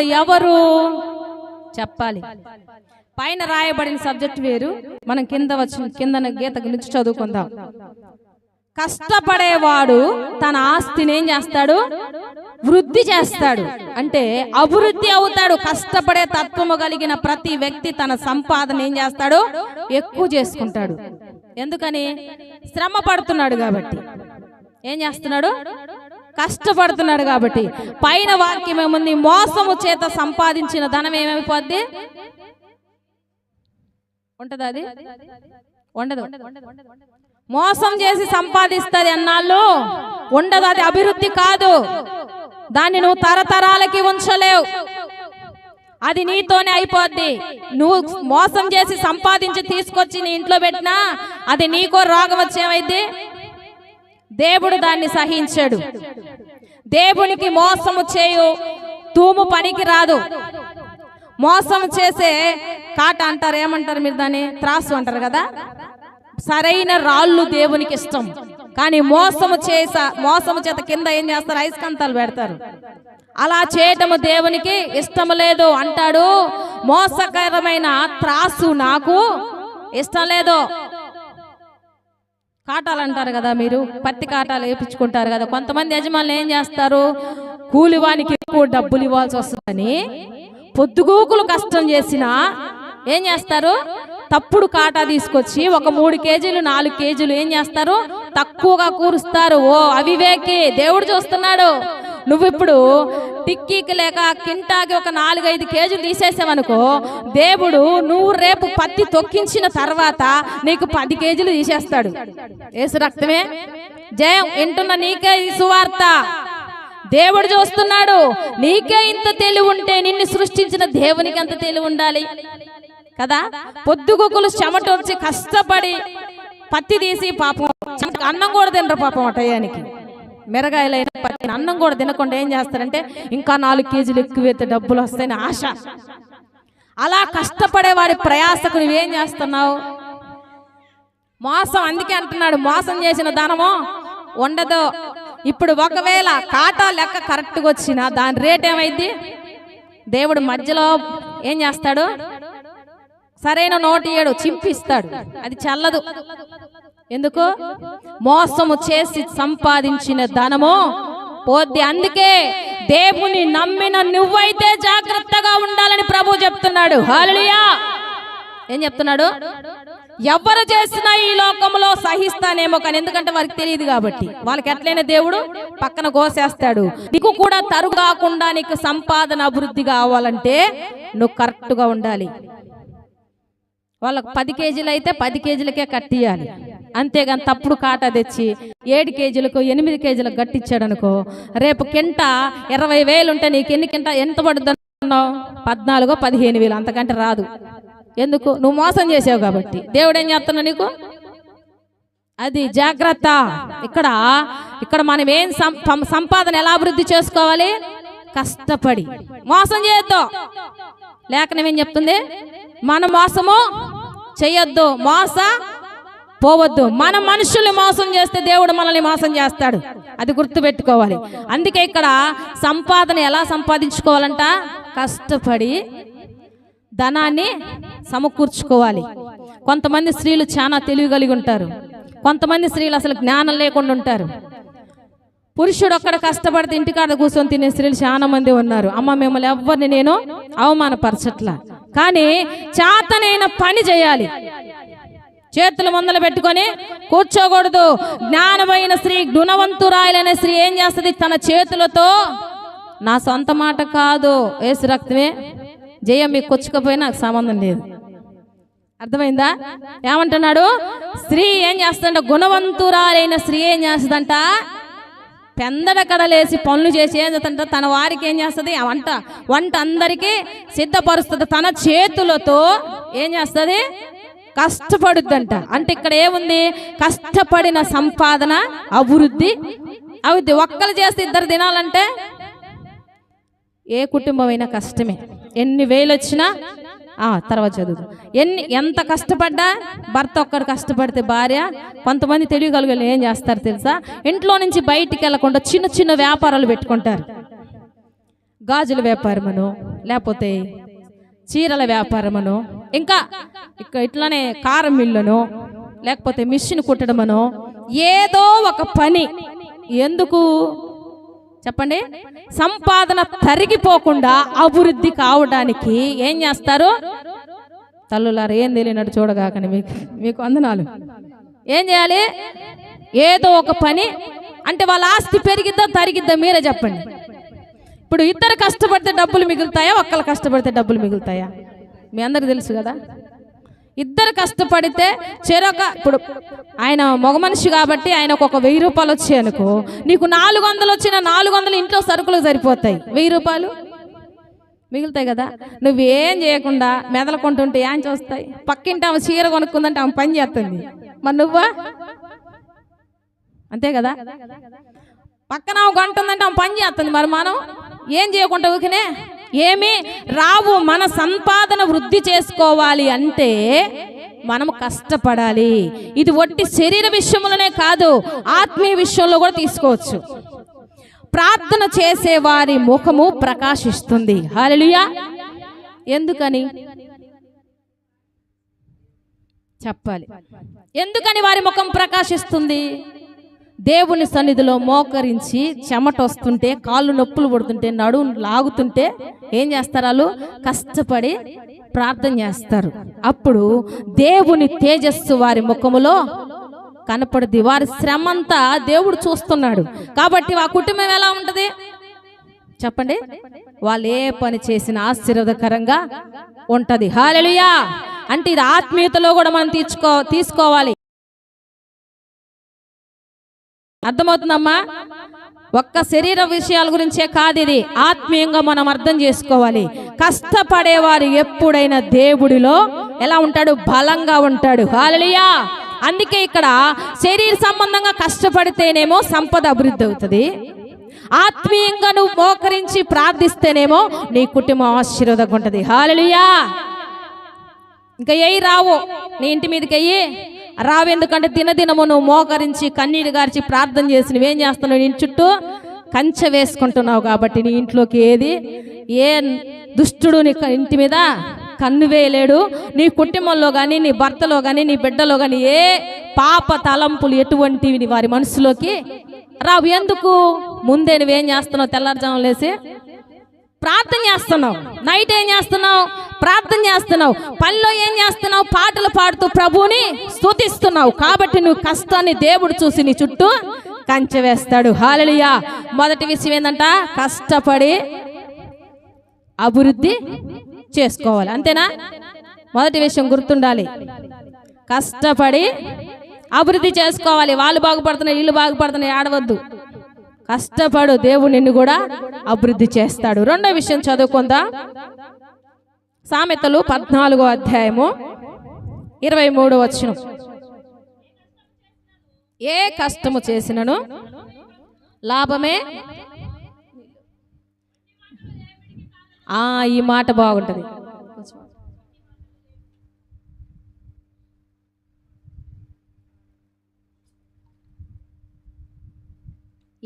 ఉంటాడు ఎవరు? చెప్పాలి. పైన రాయబడిన సబ్జెక్ట్ వేరు. మనం కింద వచ్చిన కింద గీత నుంచి చదువుకుందాం. కష్టపడేవాడు తన ఆస్తిని ఏం చేస్తాడు? వృద్ధి చేస్తాడు. అంటే అభివృద్ధి అవుతాడు. కష్టపడే తత్వము కలిగిన ప్రతి వ్యక్తి తన సంపాదన ఏం చేస్తాడు? ఎక్కువ చేసుకుంటాడు. ఎందుకని? శ్రమ పడుతున్నాడు కాబట్టి. ఏం చేస్తున్నాడు? కష్టపడుతున్నాడు కాబట్టి. పైన వాక్యం ఏముంది? మోసము చేత సంపాదించిన ధనం ఏమైపోద్ది? ఉంటదా అది? ఉండదు. మోసం చేసి సంపాదిస్తుంది అన్నాళ్ళు. ఉండదు అది అభివృద్ధి కాదు. దాన్ని నువ్వు తరతరాలకి ఉంచలేవు. అది నీతోనే అయిపోద్ది. నువ్వు మోసం చేసి సంపాదించి తీసుకొచ్చి నీ ఇంట్లో పెట్టినా అది నీకో రోగం వచ్చేమైతే దేవుడు దాన్ని సహించాడు. దేవునికి మోసము చేయు తూము పనికి రాదు. మోసం చేసే కాట అంటారు ఏమంటారు మీరు దాన్ని? త్రాసు అంటారు కదా? సరైన రాళ్ళు దేవునికి ఇష్టం. కానీ మోసము చేస మోసము చేత కింద ఏం చేస్తారు? ఐస్కంతాలు పెడతారు. అలా చేయటము దేవునికి ఇష్టం లేదు అంటాడు. మోసకరమైన త్రాసు నాకు ఇష్టం లేదు. కాటాలు అంటారు కదా మీరు? పత్తి కాటాలు వేయించుకుంటారు కదా. కొంతమంది యజమానులు ఏం చేస్తారు? కూలివానికి ఎక్కువ డబ్బులు ఇవ్వాల్సి వస్తుందని పొద్దుగూకులు కష్టం చేసినా ఏం చేస్తారు? తప్పుడు కాటా తీసుకొచ్చి ఒక మూడు కేజీలు నాలుగు కేజీలు ఏం చేస్తారు? తక్కువగా కూరుస్తారు. ఓ అవివేకి దేవుడు చూస్తున్నాడు. నువ్వు ఇప్పుడు టిక్కీకి లేక కింటాకి ఒక నాలుగైదు కేజీలు తీసేసావనుకో దేవుడు నువ్వు రేపు పత్తి తొక్కించిన తర్వాత నీకు పది కేజీలు తీసేస్తాడు. ఏసు రక్తమే? జయం వింటున్న నీకే ఈ సువార్త. దేవుడు చూస్తున్నాడు నీకే ఇంత తెలివి ఉంటే నిన్ను సృష్టించిన దేవునికి ఎంత తెలివి ఉండాలి? కదా? పొద్దుగుకులు చెమట వచ్చి కష్టపడి పత్తి తీసి పాపం అన్నం కూడా తినరు పాపం ఆ టయానికి. మిరగాయలైన పత్తి అన్నం కూడా తినకుండా ఏం చేస్తారంటే ఇంకా నాలుగు కేజీలు ఎక్కువైతే డబ్బులు వస్తాయని ఆశ. అలా కష్టపడే వాడి ప్రయాసకు నువ్వేం చేస్తున్నావు? మోసం అందుకే అంటున్నాడు మోసం చేసిన ధనము ఉండదు. ఇప్పుడు ఒకవేళ కాటా లెక్క కరెక్ట్గా వచ్చినా దాని రేట్ ఏమైంది దేవుడు మధ్యలో ఏం చేస్తాడు? సరైన నోటి ఏడు చింపిస్తాడు. అది చల్లదు. ఎందుకు? మోసము చేసి సంపాదించిన ధనము పోద్ది అందుకే దేవుని నమ్మిన నువ్వైతే జాగ్రత్తగా ఉండాలని ప్రభు చెప్తున్నాడు. హాలియా ఏం చెప్తున్నాడు? ఎవరు చేసినా ఈ లోకంలో సహిస్తానేమో కానీ ఎందుకంటే వారికి తెలియదు కాబట్టి. వాళ్ళకి ఎట్లయినా దేవుడు పక్కన కోసేస్తాడు. నీకు కూడా తరుగు కాకుండా నీకు సంపాదన అభివృద్ధి కావాలంటే నువ్వు కరెక్ట్గా ఉండాలి. వాళ్ళకి పది కేజీలు అయితే పది కేజీలకే కట్టియాలి అంతేగాని తప్పుడు కాటా తెచ్చి ఏడు కేజీలకు ఎనిమిది కేజీలకు గట్టిచ్చాడు అనుకో రేపు కింట ఇరవై వేలు ఉంటే నీకు ఎన్ని కింట ఎంత పడుతుంది అన్నావు పద్నాలుగో పదిహేను వేలు. అంతకంటే రాదు. ఎందుకు? నువ్వు మోసం చేసావు కాబట్టి. దేవుడు ఏం చేస్తున్నావు నీకు? అది జాగ్రత్త. ఇక్కడ ఇక్కడ మనం ఏం సం- సం- సంపాదన ఎలా అభివృద్ధి చేసుకోవాలి? కష్టపడి. మోసం చేయొద్దు. లేఖనం ఏం చెప్తుంది? మన మోసము చెయ్యొద్దు మోస పోవద్దు. మన మనుషుల్ని మోసం చేస్తే దేవుడు మనల్ని మోసం చేస్తాడు. అది గుర్తు పెట్టుకోవాలి అందుకే ఇక్కడ సంపాదన ఎలా సంపాదించుకోవాలంట? కష్టపడి ధనాన్ని సమకూర్చుకోవాలి. కొంతమంది స్త్రీలు చాలా తెలివి కలిగి ఉంటారు. కొంతమంది స్త్రీలు అసలు జ్ఞానం లేకుండా ఉంటారు. పురుషుడు ఒక్కడ కష్టపడితే ఇంటికాడ కూర్చొని తినే స్త్రీలు చాలా మంది ఉన్నారు. అమ్మ మిమ్మల్ని ఎవరిని నేను అవమానపరచట్లా. కానీ చేతనైన పని చేయాలి. చేతులు ముందలు పెట్టుకొని కూర్చోకూడదు. జ్ఞానమైన స్త్రీ గుణవంతురాయలనే స్త్రీ ఏం చేస్తుంది? తన చేతులతో నా సొంత మాట కాదు. ఏసు రక్తమే. జయం మీకు కొచ్చుకపోయినా నాకు సంబంధం లేదు. అర్థమైందా? ఏమంటున్నాడు? స్త్రీ ఏం చేస్తుందంట? గుణవంతురాలైన స్త్రీ ఏం చేస్తుందంట? పెందడ కడలేసి పనులు చేసి ఏం చేస్తుందంట? తన వారికి ఏం చేస్తుంది? ఆ వంట. వంట అందరికీ సిద్ధపరుస్తుంది. తన చేతులతో ఏం చేస్తుంది? కష్టపడుద్దంట. అంటే ఇక్కడ ఏముంది? కష్టపడిన సంపాదన అభివృద్ధి అవుద్ది ఒక్కరు చేస్తే ఇద్దరు తినాలంటే ఏ కుటుంబం అయినా కష్టమే. ఎన్ని వేలు వచ్చినా ఆ, తర్వాత చదువు. ఎన్ని ఎంత కష్టపడ్డా భర్త ఒక్కడు కష్టపడితే భార్య కొంతమంది తెలియగలిగే ఏం చేస్తారు తెలుసా? ఇంట్లో నుంచి బయటికి వెళ్ళకుండా చిన్న చిన్న వ్యాపారాలు పెట్టుకుంటారు. గాజుల వ్యాపారమను లేకపోతే చీరల వ్యాపారమను ఇంకా ఇక్కడ ఇట్లానే కారం మిల్లును లేకపోతే మిషన్ కుట్టడమనో ఏదో ఒక పని. ఎందుకు? చెప్పండి. సంపాదన తరిగిపోకుండా అభివృద్ధి కావడానికి ఏం చేస్తారు? తల్లులారు ఏం తెలియనట్టు చూడగాకని మీకు మీకు వందనాలు. ఏం చేయాలి? ఏదో ఒక పని అంటే వాళ్ళ ఆస్తి పెరిగిద్దా తరిగిద్దా మీరే చెప్పండి. ఇప్పుడు ఇద్దరు కష్టపడితే డబ్బులు మిగులుతాయా? ఒక్కరు కష్టపడితే డబ్బులు మిగులుతాయా? మీ అందరికి తెలుసు కదా? ఇద్దరు కష్టపడితే చెరొక ఇప్పుడు ఆయన మగ మనిషి కాబట్టి ఆయనకు ఒక వెయ్యి రూపాయలు వచ్చాయి అనుకో. నీకు నాలుగు వందలు వచ్చిన నాలుగు వందలు ఇంట్లో సరుకులు సరిపోతాయి. వెయ్యి రూపాయలు? మిగులుతాయి కదా? నువ్వేం చేయకుండా మెదలకుంటుంటే ఏం చూస్తాయి? పక్కింటి ఆమె చీర కొనుక్కుందంటే ఆమె పని చేస్తుంది. మరి నువ్వా? అంతే కదా? పక్కన ఆమె గంట ఉందంటే ఆమె పని చేస్తుంది. మరి మనం ఏం చేయకుండా ఊకినే ఏమి? రావు మన సంపాదన వృద్ధి చేసుకోవాలి అంటే మనం కష్టపడాలి. ఇది ఒట్టి శరీర విషయంలోనే కాదు ఆత్మీయ విషయంలో కూడా తీసుకోవచ్చు. ప్రార్థన చేసే వారి ముఖము ప్రకాశిస్తుంది. హల్లెలూయా. ఎందుకని? చెప్పాలి. ఎందుకని వారి ముఖం ప్రకాశిస్తుంది? దేవుని సన్నిధిలో మోకరించి చెమట వస్తుంటే కాళ్ళు నొప్పులు పడుతుంటే నడుము లాగుతుంటే ఏం చేస్తారు వాళ్ళు? కష్టపడి ప్రార్థన చేస్తారు. అప్పుడు దేవుని తేజస్సు వారి ముఖములో కనపడుద్ది. వారి శ్రమంతా దేవుడు చూస్తున్నాడు. కాబట్టి ఆ కుటుంబం ఎలా ఉంటుంది? చెప్పండి. వాళ్ళు ఏ పని చేసిన ఆశీర్వదకరంగా ఉంటది. హాలెలుయా అంటే ఇది ఆత్మీయతలో కూడా మనం తీర్చుకో తీసుకోవాలి. అర్థమవుతుందమ్మా? ఒక్క శరీర విషయాల గురించే కాదు ఇది. ఆత్మీయంగా మనం అర్థం చేసుకోవాలి. కష్టపడేవారు ఎప్పుడైనా దేవుడిలో ఎలా ఉంటాడు? బలంగా ఉంటాడు. హాలలియా అందుకే ఇక్కడ శరీర సంబంధంగా కష్టపడితేనేమో సంపద అభివృద్ధి అవుతుంది. ఆత్మీయంగా నువ్వు మోకరించి ప్రార్థిస్తేనేమో నీ కుటుంబం ఆశీర్వదంగా ఉంటుంది. హాలలియా ఇంకా ఏయి రావు నీ ఇంటి మీదకి అయ్యి రావు ఎందుకంటే దినదినము నువ్వు మోకరించి కన్నీరు గార్చి ప్రార్థన చేసి నువ్వేం చేస్తున్నావు? నీ చుట్టూ కంచె వేసుకుంటున్నావు కాబట్టి నీ ఇంట్లోకి ఏది? ఏ దుష్టుడు నీ ఇంటి మీద కన్ను వేయలేడు. నీ కుటుంబంలో కానీ నీ భర్తలో కానీ నీ బిడ్డలో కానీ ఏ పాప తలంపులు ఎటువంటివి వారి మనసులోకి రావు? ఎందుకు? ముందే నువ్వేం చేస్తున్నావు? తెల్లారుజాము లేసి ప్రార్థన చేస్తున్నావు. నైట్ ఏం చేస్తున్నావు? ప్రార్థన చేస్తున్నావు. పనిలో ఏం చేస్తున్నావు? పాటలు పాడుతూ ప్రభువుని స్థుతిస్తున్నావు కాబట్టి నువ్వు కష్టాన్ని దేవుడు చూసి నీ చుట్టూ కంచె వేస్తాడు. హాలలియా మొదటి విషయం ఏంటంట కష్టపడి అభివృద్ధి చేసుకోవాలి. అంతేనా? మొదటి విషయం గుర్తుండాలి. కష్టపడి అభివృద్ధి చేసుకోవాలి. వాళ్ళు బాగుపడుతున్నాయి వీళ్ళు బాగుపడుతున్నాయి ఆడవద్దు. కష్టపడు దేవుడు నిన్ను కూడా అభివృద్ధి చేస్తాడు. రెండో విషయం చదువుకుందా. సామెతలు పద్నాలుగో అధ్యాయము ఇరవై మూడు వచ్చిన ఏ కష్టము చేసినను లాభమే? ఆ ఈ మాట బాగుంటుంది.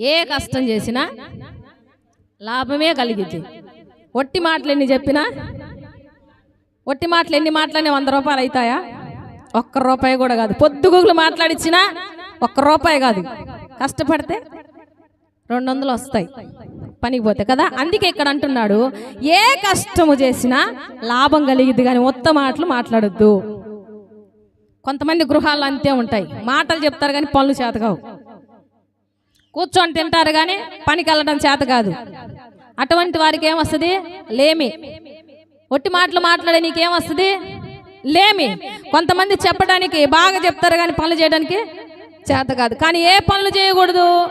ఏ కష్టం చేసినా లాభమే కలిగింది ఒట్టి మాటలు ఎన్ని చెప్పినా? ఒట్టి మాటలు ఎన్ని మాటలనే వంద రూపాయలు అవుతాయా ఒక్క రూపాయి కూడా కాదు. పొద్దుగుగులు మాట్లాడిచ్చినా ఒక్క రూపాయి కాదు. కష్టపడితే రెండు వందలు వస్తాయి. పనికి పోతే కదా? అందుకే ఇక్కడ అంటున్నాడు ఏ కష్టము చేసినా లాభం కలిగిద్ది కానీ మొత్త మాటలు మాట్లాడద్దు. కొంతమంది గృహాలు అంతే ఉంటాయి. మాటలు చెప్తారు కానీ పనులు చేతకావు. కూర్చొని తింటారు కానీ పనికి వెళ్ళడం చేత కాదు. అటువంటి వారికి ఏమొస్తుంది? లేమి. ఒట్టి మాటలు మాట్లాడే నీకేమొస్తుంది? లేమి. కొంతమంది చెప్పడానికి బాగా చెప్తారు కానీ పనులు చేయడానికి చేత కాదు. కానీ ఏ పనులు చేయకూడదు?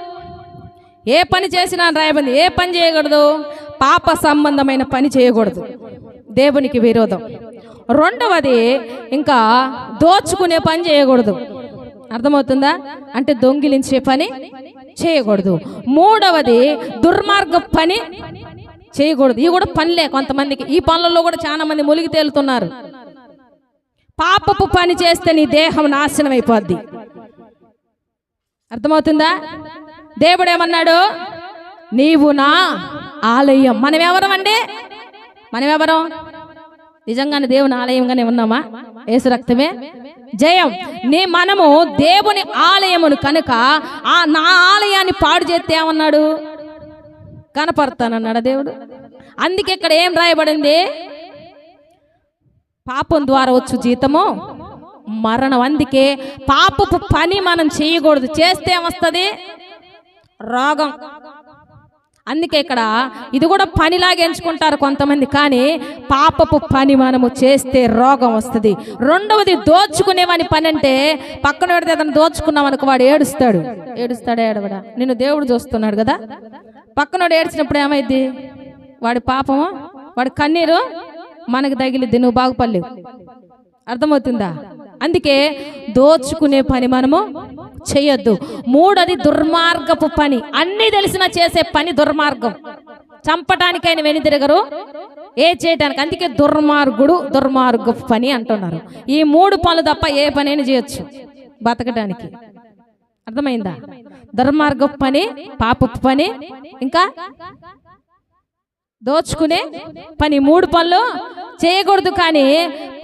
ఏ పని చేసినా రాయబంది ఏ పని చేయకూడదు? పాప సంబంధమైన పని చేయకూడదు. దేవునికి విరోధం. రెండవది ఇంకా దోచుకునే పని చేయకూడదు. అర్థమవుతుందా? అంటే దొంగిలించే పని చేయకూడదు. మూడవది దుర్మార్గ పని చేయకూడదు. ఇవి కూడా పనిలే కొంతమందికి. ఈ పనులలో కూడా చాలా మంది మునిగి తేలుతున్నారు. పాపపు పని చేస్తే నీ దేహం నాశనం అయిపోద్ది. అర్థమవుతుందా? దేవుడు ఏమన్నాడు? నీవు నా ఆలయం. మనం అండి? మనం ఎవరం నిజంగానే దేవుని ఆలయంగానే ఉన్నామా? ఏసు రక్తమే? జయం. నీ మనము దేవుని ఆలయమును కనుక ఆ నా ఆలయాన్ని పాడు చేస్తే ఏమన్నాడు? కనపడతానన్నాడు దేవుడు? అందుకే ఇక్కడ ఏం రాయబడింది? పాపం ద్వారా వచ్చు జీతము మరణం. అందుకే పాపపు పని మనం చేయకూడదు. చేస్తే ఏమొస్తుంది? రోగం. అందుకే ఇక్కడ ఇది కూడా పనిలాగా ఎంచుకుంటారు కొంతమంది. కానీ పాపపు పని మనము చేస్తే రోగం వస్తుంది. రెండవది దోచుకునేవాని పని అంటే పక్కన పెడితే అతను దోచుకున్నాం అనుకో వాడు ఏడుస్తాడు. ఏడుస్తాడు ఏడవడా? నిన్ను దేవుడు చూస్తున్నాడు కదా. పక్కనోడు ఏడ్చినప్పుడు ఏమైంది వాడి పాపము? వాడి కన్నీరు మనకు తగిలిద్ది నువ్వు బాగుపడలేవు. అర్థమవుతుందా? అందుకే దోచుకునే పని మనము చేయొద్దు. మూడోది దుర్మార్గపు పని. అన్నీ తెలిసినా చేసే పని దుర్మార్గం. చంపటానికైనా వెనుదిరగరు ఏ చేయటానికి. అందుకే దుర్మార్గుడు దుర్మార్గపు పని అంటున్నారు. ఈ మూడు పనులు తప్ప ఏ పనైనా చేయొచ్చు. బతకడానికి అర్థమైందా? దుర్మార్గపు పని పాపపు పని ఇంకా దోచుకునే పని. మూడు పనులు చేయకూడదు కానీ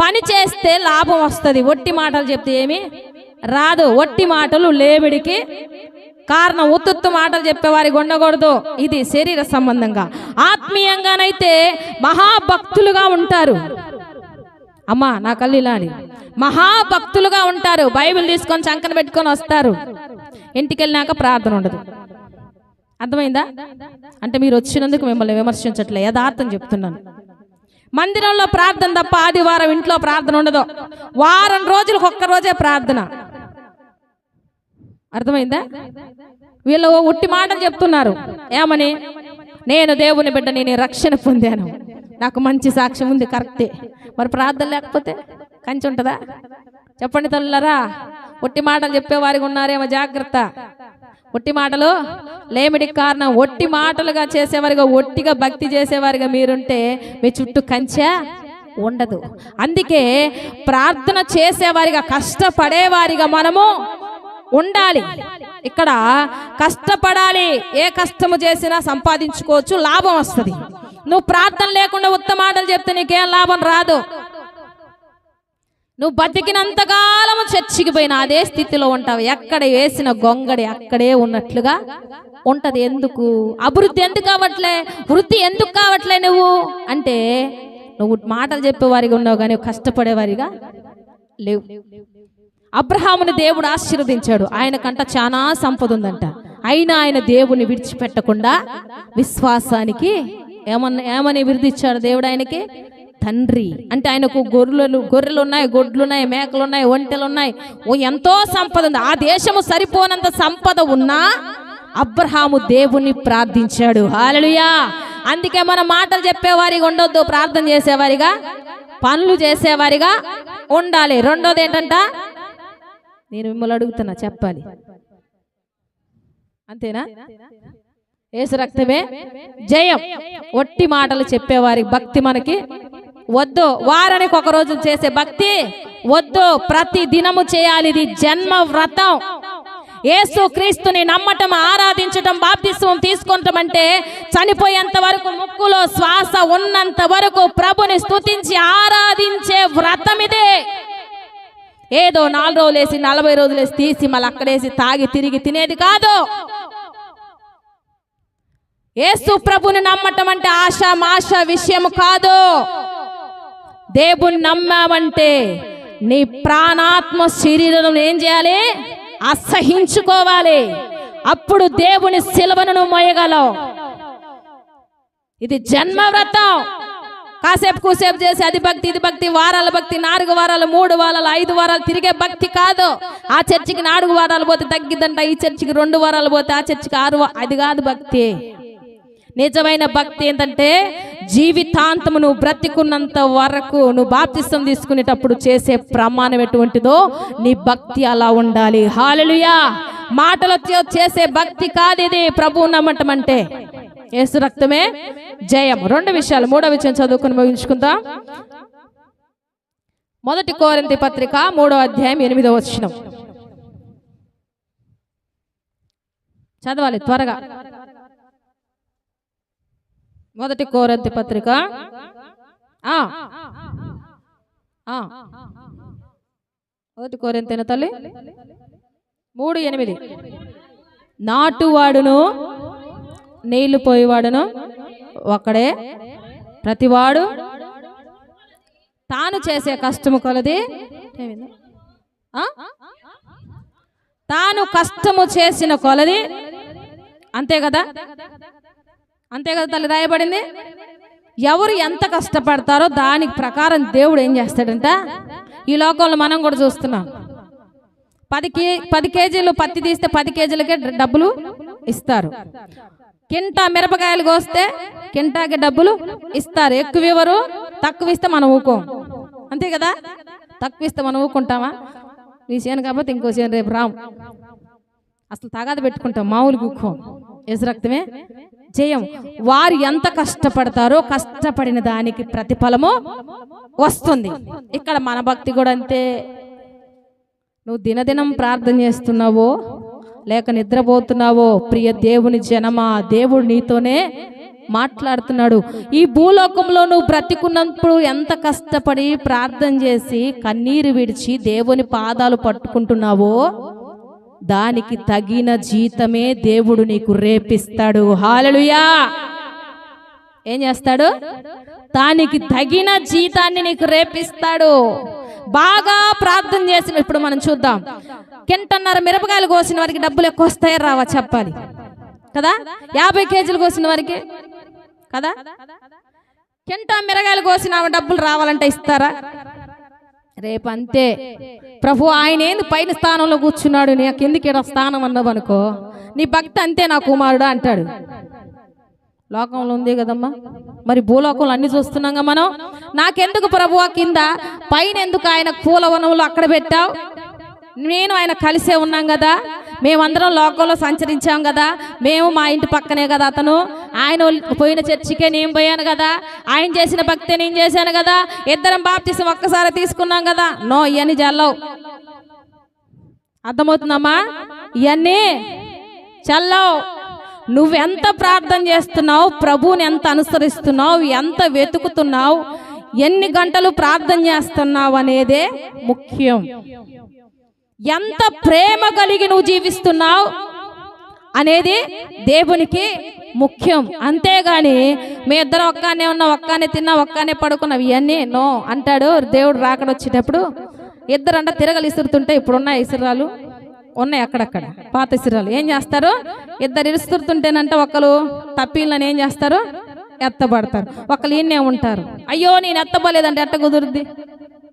పని చేస్తే లాభం వస్తుంది. ఒట్టి మాటలు చెప్తే ఏమి? రాదు. ఒట్టి మాటలు లేవిడికి కారణం. ఉత్తుత్తు మాటలు చెప్పేవారికి ఉండకూడదు ఇది శరీర సంబంధంగా. ఆత్మీయంగానైతే మహాభక్తులుగా ఉంటారు. అమ్మా నా కళ్ళు ఇలాని మహాభక్తులుగా ఉంటారు. బైబిల్ తీసుకొని చంకన పెట్టుకొని వస్తారు. ఇంటికి వెళ్ళినాక ప్రార్థన ఉండదు. అర్థమైందా? అంటే మీరు వచ్చినందుకు మిమ్మల్ని విమర్శించట్లే. యథార్థం చెప్తున్నాను. మందిరంలో ప్రార్థన తప్ప ఆదివారం ఇంట్లో ప్రార్థన ఉండదు. వారం రోజులకు ఒక్క రోజే ప్రార్థన. అర్థమైందా? వీళ్ళు ఉట్టి మాటలు చెప్తున్నారు. ఏమని? నేను దేవుని బిడ్డ నేను రక్షణ పొందాను. నాకు మంచి సాక్ష్యం ఉంది కరెక్టే. మరి ప్రార్థన లేకపోతే కంచి ఉంటుందా? చెప్పండి తల్లులరా. ఒట్టి మాటలు చెప్పేవారికి ఉన్నారేమో జాగ్రత్త. ఒట్టి మాటలు లేమిడికి కారణం. ఒట్టి మాటలుగా చేసేవారిగా ఒట్టిగా భక్తి చేసేవారిగా మీరుంటే మీ చుట్టూ కంచె ఉండదు. అందుకే ప్రార్థన చేసేవారిగా కష్టపడేవారిగా మనము ఉండాలి. ఇక్కడ కష్టపడాలి. ఏ కష్టము చేసినా సంపాదించుకోవచ్చు లాభం వస్తుంది. నువ్వు ప్రార్థన లేకుండా ఉత్తమాటలు చెప్తే నీకేం లాభం రాదు. నువ్వు బతికినంత కాలము చర్చికి పోయిన అదే స్థితిలో ఉంటావు. ఎక్కడ వేసిన గొంగడి అక్కడే ఉన్నట్లుగా ఉంటది. ఎందుకు? అభివృద్ధి ఎందుకు కావట్లే వృద్ధి ఎందుకు కావట్లే నువ్వు? అంటే నువ్వు మాటలు చెప్పేవారిగా ఉన్నావు కానీ కష్టపడేవారిగా లేవు. అబ్రహాముని దేవుడు ఆశీర్వదించాడు. ఆయన కంట చాలా సంపద ఉందంట. అయినా ఆయన దేవుని విడిచిపెట్టకుండా విశ్వాసానికి ఏమన్నా ఏమని విరుదిచ్చాడు దేవుడు ఆయనకి? తండ్రి. అంటే ఆయనకు గొర్రెలు గొర్రెలు ఉన్నాయి గొడ్లు ఉన్నాయి ఒంటెలున్నాయి. ఒంటెలు ఉన్నాయి ఓ ఎంతో సంపద ఉంది. ఆ దేశము సరిపోనంత సంపద ఉన్నా అబ్రహాము దేవుణ్ణి ప్రార్థించాడు. హాలలుయా అందుకే మన మాటలు చెప్పేవారిగా ఉండొద్దు ప్రార్థన చేసేవారిగా పనులు చేసేవారిగా ఉండాలి. రెండోది ఏంటంట? నేను మిమ్మల్ని అడుగుతున్నా చెప్పాలి. అంతేనా? ఏసు రక్తమే జయం. ఒట్టి మాటలు చెప్పేవారి భక్తి మనకి వద్దు. వారానికి ఒక రోజు చేసే భక్తి వద్దు. ప్రతి దినము చేయాలి ఇది జన్మ వ్రతం. ఏసు క్రీస్తుని నమ్మటం ఆరాధించటం బాప్తిస్వం తీసుకుంటాం అంటే చనిపోయేంత వరకు ముక్కులో శ్వాస ఉన్నంత వరకు ప్రభుని స్తుతించి ఆరాధించే వ్రతం ఇదే. ఏదో నాలుగు రోజులు వేసి నలభై రోజులు వేసి తీసి మళ్ళీ అక్కడేసి తాగి తిరిగి తినేది కాదు. ఏసు ప్రభుని నమ్మటం అంటే ఆశ మాష విషయం కాదు. దేవుని నమ్మావంటే నీ ప్రాణాత్మ శరీరం ఏం చేయాలి? అసహించుకోవాలి. అప్పుడు దేవుని సిలువను నువ్వు మోయగలవు. ఇది జన్మ వ్రతం కాసేపు కూసేపు చేసి అది భక్తి ఇది భక్తి వారాల భక్తి నాలుగు వారాలు మూడు వారాలు ఐదు వారాలు తిరిగే భక్తి కాదు. ఆ చర్చికి నాలుగు వారాలు పోతే తగ్గిద్దంట ఈ చర్చికి రెండు వారాలు పోతే ఆ చర్చికి ఆరు అది కాదు భక్తి. నిజమైన భక్తి ఏంటంటే జీవితాంతము నువ్వు బ్రతికున్నంత వరకు నువ్వు బాప్తిష్టం తీసుకునేటప్పుడు చేసే ప్రమాణం ఎటువంటిదో నీ భక్తి అలా ఉండాలి. హాలలుయా మాటలతో చేసే భక్తి కాదు ఇది. ప్రభువు నమ్మటం అంటే యేసు రక్తమే జయం. రెండు విషయాలు మూడో విషయం చదువుకుని ముగించుకుందాం. మొదటి కోరింతి పత్రిక మూడో అధ్యాయం ఎనిమిదో వచ్చిన చదవాలి త్వరగా. మొదటి కోరంతి పత్రిక. మొదటి కోరింతైన తల్లి? మూడు ఎనిమిది. నాటువాడును నీళ్ళు పోయేవాడును. ఒకడే ప్రతివాడు తాను చేసే కష్టము కొలది. తాను కష్టము చేసిన కొలది. అంతే కదా? అంతే కదా తల్లి రాయబడింది? ఎవరు ఎంత కష్టపడతారో దానికి ప్రకారం దేవుడు ఏం చేస్తాడంట? ఈ లోకంలో మనం కూడా చూస్తున్నాం. పది కే పది కేజీలు పత్తి తీస్తే పది కేజీలకే డబ్బులు ఇస్తారు. కింటా మిరపకాయలు కోస్తే కింటాకి డబ్బులు ఇస్తారు. ఎక్కువ ఇవ్వరు తక్కువ ఇస్తే మనం ఊకోం. అంతే కదా? తక్కువ ఇస్తే మనం ఊకుంటామా? నీ చేను కాబట్టి ఇంకో చేను రేపు రాం అసలు తగాద పెట్టుకుంటాం. మామూలు గుక్కం ఎసు రక్తమే జయం. వారు ఎంత కష్టపడతారో కష్టపడిన దానికి ప్రతిఫలము వస్తుంది. ఇక్కడ మన భక్తి కూడా అంతే. నువ్వు దినదినం ప్రార్థన చేస్తున్నావో లేక నిద్రపోతున్నావో? ప్రియ దేవుని జనమా దేవుడు నీతోనే మాట్లాడుతున్నాడు. ఈ భూలోకంలో నువ్వు బ్రతికున్నప్పుడు ఎంత కష్టపడి ప్రార్థన చేసి కన్నీరు విడిచి దేవుని పాదాలు పట్టుకుంటున్నావో? దానికి తగిన జీతమే దేవుడు నీకు రేపిస్తాడు. హాలలుయా ఏం చేస్తాడు? దానికి తగిన జీతాన్ని నీకు రేపిస్తాడు. బాగా ప్రార్థన చేసిన ఇప్పుడు మనం చూద్దాం. కింటన్నర మిరపకాయలు కోసిన వారికి డబ్బులు ఎక్కువ వస్తాయో రావా చెప్పాలి. కదా? యాభై కేజీలు కోసిన వారికి. కదా? కింట మిరగాయలు కోసిన డబ్బులు రావాలంటే ఇస్తారా? రేపు అంతే. ప్రభు ఆయన ఏంది పైన స్థానంలో కూర్చున్నాడు? నీ ఎందుకు ఇక్కడ స్థానం అన్నావు అనుకో. నీ భక్తి అంతే నా కుమారుడు అంటాడు. లోకంలో ఉంది కదమ్మా. మరి భూలోకంలో అన్ని చూస్తున్నాగా మనం? నాకెందుకు ప్రభు కింద? పైన ఎందుకు ఆయన పూలవనములు అక్కడ పెట్టావు? నేను ఆయన కలిసే ఉన్నాం కదా. మేమందరం లోకంలో సంచరించాం కదా. మేము మా ఇంటి పక్కనే కదా అతను. ఆయన పోయిన చర్చికే నేను పోయాను కదా. ఆయన చేసిన భక్తి నేను చేశాను కదా. ఇద్దరం బాప్తిసం ఒక్కసారి తీసుకున్నాం కదా. నో ఇవన్నీ జల్లవు. అర్థమవుతుందమ్మా? ఇవన్నీ చల్లవు నువ్వెంత ప్రార్థన చేస్తున్నావు? ప్రభువుని ఎంత అనుసరిస్తున్నావు? ఎంత వెతుకుతున్నావు? ఎన్ని గంటలు ప్రార్థన చేస్తున్నావు అనేదే ముఖ్యం. ఎంత ప్రేమ కలిగి నువ్వు జీవిస్తున్నావు అనేది దేవునికి ముఖ్యం. అంతేగాని మీ ఇద్దరం ఒక్కనే ఉన్నా ఒక్కనే తిన్నా ఒక్కనే పడుకున్నావు ఇవన్నీ నో అంటాడు దేవుడు రాకడ వచ్చేటప్పుడు. ఇద్దరు అంట తిరగలు ఇసురుతుంటే ఇప్పుడున్న ఇసురాలు ఉన్నాయి అక్కడక్కడ పాత ఇసురాలు. ఏం చేస్తారు? ఇద్దరు ఇరుస్తుంటేనంటే ఒకరు తప్పిళ్ళని ఏం చేస్తారు? ఎత్తబడతారు. ఒకళ్ళు ఈయనే ఉంటారు. అయ్యో నేను ఎత్తబోలేదంటే ఎట్ట కుదురుద్ది?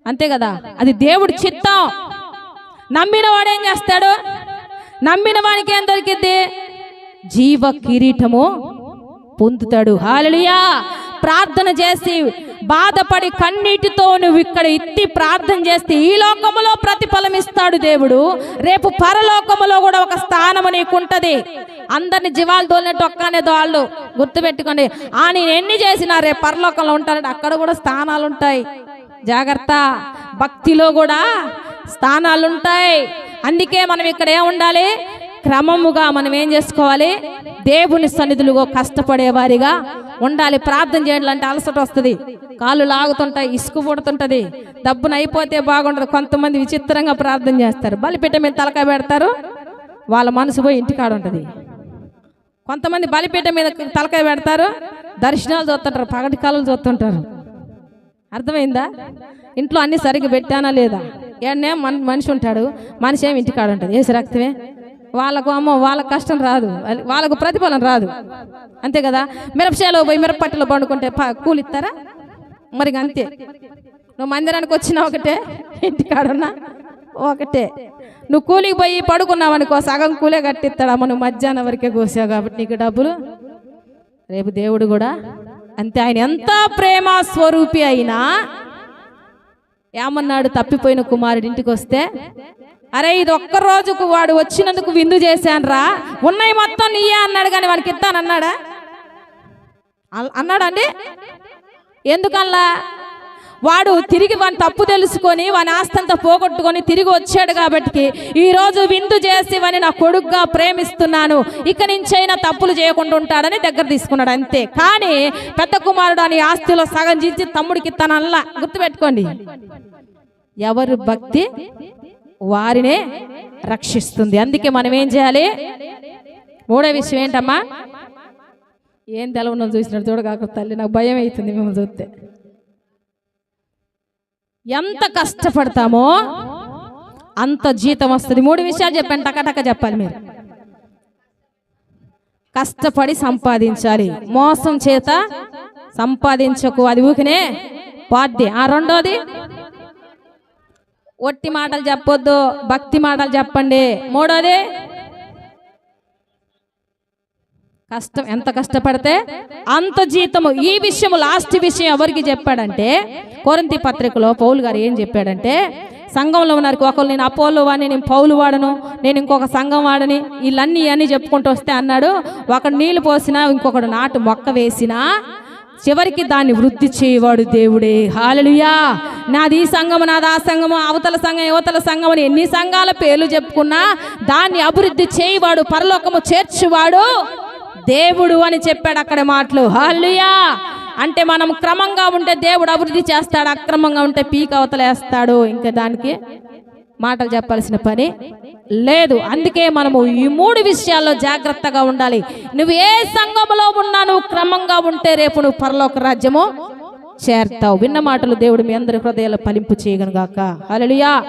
అంతే కదా? అది దేవుడు చిత్తం. నమ్మిన వాడేం చేస్తాడు? నమ్మిన వానికి ఏం దొరికిద్ది? జీవ కిరీటము పొందుతాడు. హాలలియా ప్రార్థన చేసి బాధపడి కన్నీటితో నువ్వు ఇక్కడ ఇత్తి ప్రార్థన చేస్తే ఈ లోకములో ప్రతిఫలం ఇస్తాడు దేవుడు. రేపు పరలోకములో కూడా ఒక స్థానము నీకుంటది. అందరిని జీవాలు తోలినట్టు ఒక్కనే దోళ్ళు గుర్తుపెట్టుకోండి. ఆ నేను ఎన్ని చేసినా రేపు పరలోకంలో ఉంటానంటే అక్కడ కూడా స్థానాలు ఉంటాయి జాగ్రత్త. భక్తిలో కూడా స్థానాలు ఉంటాయి అందుకే మనం ఇక్కడ ఏం ఉండాలి? క్రమముగా మనం ఏం చేసుకోవాలి? దేవుని సన్నిధులుగా కష్టపడే వారిగా ఉండాలి. ప్రార్థన చేయాలంటే అలసట వస్తుంది. కాళ్ళు లాగుతుంటాయి ఇసుకు పుడుతుంటుంది డబ్బును అయిపోతే బాగుండదు. కొంతమంది విచిత్రంగా ప్రార్థన చేస్తారు. బలిపెట్ట మీద తలకాయ పెడతారు. వాళ్ళ మనసు పోయి ఇంటికాడ ఉంటుంది కొంతమంది బలిపీఠ మీద తలకాయ పెడతారు దర్శనాలు చూస్తుంటారు పగటి కాలం చూస్తుంటారు. అర్థమైందా? ఇంట్లో అన్ని సరిగ్గా పెట్టానా లేదా? ఏడనే మన మనిషి ఉంటాడు మనిషి ఏమి ఇంటికాడ ఉంటుంది వేసి రక్తమే? వాళ్ళకు అమ్మో వాళ్ళకు కష్టం రాదు. వాళ్ళకు ప్రతిఫలం రాదు. అంతే కదా? మిరపచేలో పోయి మిరపట్టలో పండుకుంటే ప- మరి అంతే. నువ్వు మందిరానికి వచ్చినా ఒకటే ఇంటికాడున్నా ఒకటే. నువ్వు కూలికి పోయి పడుకున్నావు అనుకో సగం కూలే కట్టిస్తాడమ్మ నువ్వు మధ్యాహ్నం వరకే కోసావు కాబట్టి నీకు డబ్బులు. రేపు దేవుడు కూడా అంతే. ఆయన ఎంత ప్రేమ స్వరూపి అయినా ఏమన్నాడు తప్పిపోయిన కుమారుడి ఇంటికి వస్తే అరే ఇది ఒక్క రోజుకు వాడు వచ్చినందుకు విందు చేశాను రా ఉన్నాయి మొత్తం నీయే అన్నాడు కానీ వాడికి ఇస్తానన్నాడా? అన్నాడండి ఎందుకల్లా వాడు తిరిగి వాని తప్పు తెలుసుకొని వాని ఆస్తంతా పోగొట్టుకొని తిరిగి వచ్చాడు కాబట్టి ఈరోజు విందు చేసి వాని నా కొడుకుగా ప్రేమిస్తున్నాను. ఇక నుంచైనా తప్పులు చేయకుండా ఉంటాడని దగ్గర తీసుకున్నాడు అంతే. కానీ పెద్ద కుమారుడు అని ఆస్తిలో సగం చించి తమ్ముడికి తనల్లా గుర్తుపెట్టుకోండి. ఎవరు భక్తి వారినే రక్షిస్తుంది. అందుకే మనం ఏం చేయాలి? మూడో విషయం ఏంటమ్మా? ఏం తెలవనో చూసినట్టు చూడగాక తల్లి నాకు భయం అవుతుంది మిమ్మల్ని చూస్తే. ఎంత కష్టపడతామో అంత జీతం వస్తుంది. మూడు విషయాలు చెప్పండి టకటక చెప్పాలి మీరు. కష్టపడి సంపాదించాలి. మోసం చేత సంపాదించకు. అది ఊకినే పాడ్డి ఆ రెండోది ఒట్టి మాటలు చెప్పొద్దు భక్తి మాటలు చెప్పండి. మూడోది కష్టం ఎంత కష్టపడితే అంత జీతము. ఈ విషయము లాస్ట్ విషయం ఎవరికి చెప్పాడంటే కొరంతి పత్రికలో పౌలు గారు ఏం చెప్పాడంటే సంఘంలో ఉన్నారు ఒకరు నేను అపోలో వాడిని నేను పౌలు వాడను నేను ఇంకొక సంఘం వాడని వీళ్ళన్నీ అన్నీ చెప్పుకుంటూ వస్తే అన్నాడు. ఒకడు నీళ్ళు పోసినా ఇంకొకడు నాటు మొక్క వేసినా చివరికి దాన్ని వృద్ధి చేయవాడు దేవుడే. హాలలుయా నాది ఈ సంఘము నాది ఆ సంఘము అవతల సంఘం యువతల సంఘం అని ఎన్ని సంఘాల పేర్లు చెప్పుకున్నా దాన్ని అభివృద్ధి చేయవాడు పరలోకము చేర్చువాడు దేవుడు అని చెప్పాడు అక్కడ మాటలు. హల్లుయా అంటే మనం క్రమంగా ఉంటే దేవుడు అభివృద్ధి చేస్తాడు అక్రమంగా ఉంటే పీక్ అవతలేస్తాడు. ఇంకా దానికి మాటలు చెప్పాల్సిన పని లేదు. అందుకే మనము ఈ మూడు విషయాల్లో జాగ్రత్తగా ఉండాలి. నువ్వు ఏ సంఘంలో ఉన్నా నువ్వు క్రమంగా ఉంటే రేపు నువ్వు పరలోక రాజ్యము చేరుతావు. విన్న మాటలు దేవుడు మీ అందరి హృదయాలు ఫలింపు చేయగను గాక. హల్లెలూయా.